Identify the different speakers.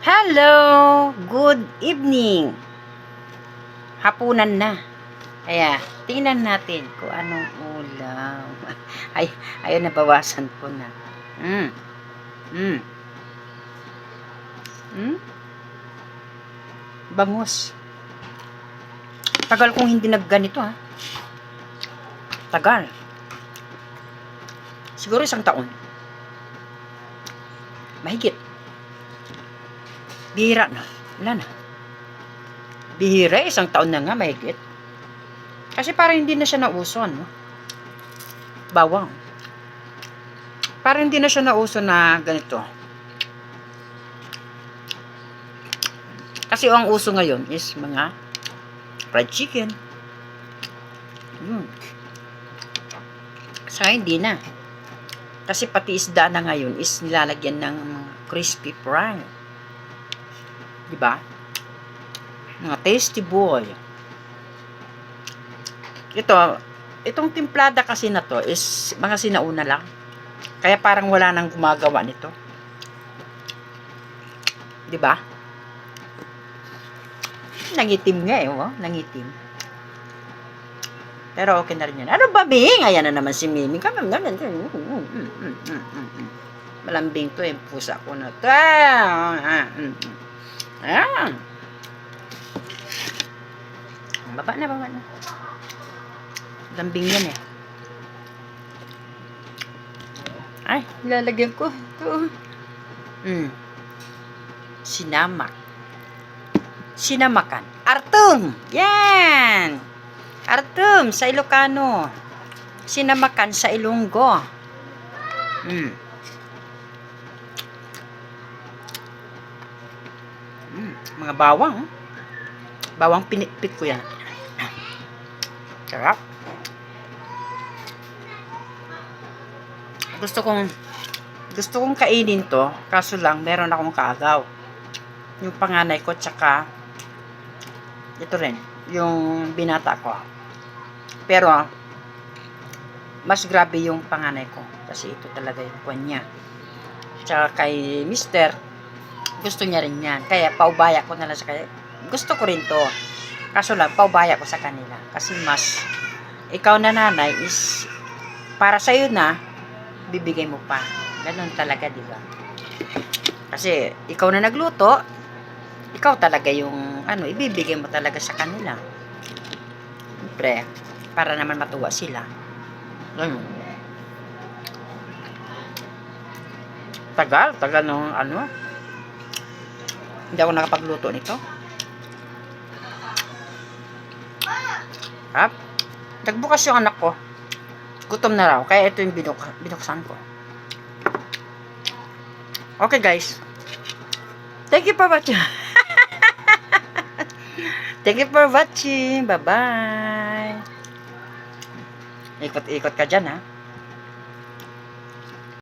Speaker 1: Hello! Good evening! Hapunan na. Kaya, tingnan natin kung anong ulam. Ay, ayun, nabawasan ko na. Mm. Mm. Mm. Bangus. Tagal kong hindi nagganito, ha? Tagal. Siguro isang taon. Mahigit. Bihira na. Wala na. Bihira, isang taon na nga, mahigit. Kasi parang hindi na siya nauso, no? Bawang. Parang hindi na siya nauso na ganito. Kasi ang uso ngayon is mga fried chicken. Mm. Sa akin, hindi na. Kasi pati isda na ngayon is nilalagyan ng crispy fry. Di ba? Mga tasty boy. Ito, itong timplada kasi na to is mga sinauna lang. Kaya parang wala nang gumagawa nito. Di ba? Nangitim nga eh, oh. Nangitim. Pero okay na rin yan. Ano ba, Bing? Ayan na naman si Mimi. Malambing to eh. Pusa ko na to. Ayan. Baba na, baba na. Lambing yan eh. Ay, lalagyan ko. Ito. Mm. Sinamak. Sinamakan. Artung! Yan! Artum sa Ilocano. Sinamakan sa Ilonggo. Mm. Mga bawang. Bawang pinitpit ko yan. Sarap. Gusto kong gusto kong kainin to, kaso lang meron akong kaagaw. Yung panganay ko tsaka ito rin, yung binata ko. Pero mas grabe yung panganay ko kasi ito talaga yung kwan niya. Tsaka kay mister, gusto niya rin yan. Kaya paubaya ko na lang sa kanya. Gusto ko rin to. Kaso lang, paubaya ko sa kanila. Kasi mas, ikaw na nanay is, para sa'yo na, bibigay mo pa. Ganun talaga, di ba? Kasi, ikaw na nagluto, ikaw talaga yung, ano, ibibigay mo talaga sa kanila. Siyempre, para naman matuwa sila. Ganun. Tagal, tagal nung, ano, hindi ako nakapagluto nito. Hap? Nagbukas yung anak ko. Gutom na raw. Kaya ito yung binuk binuksan ko. Okay guys. Thank you for watching. Thank you for watching. Bye-bye. Ikot-ikot ka dyan ha.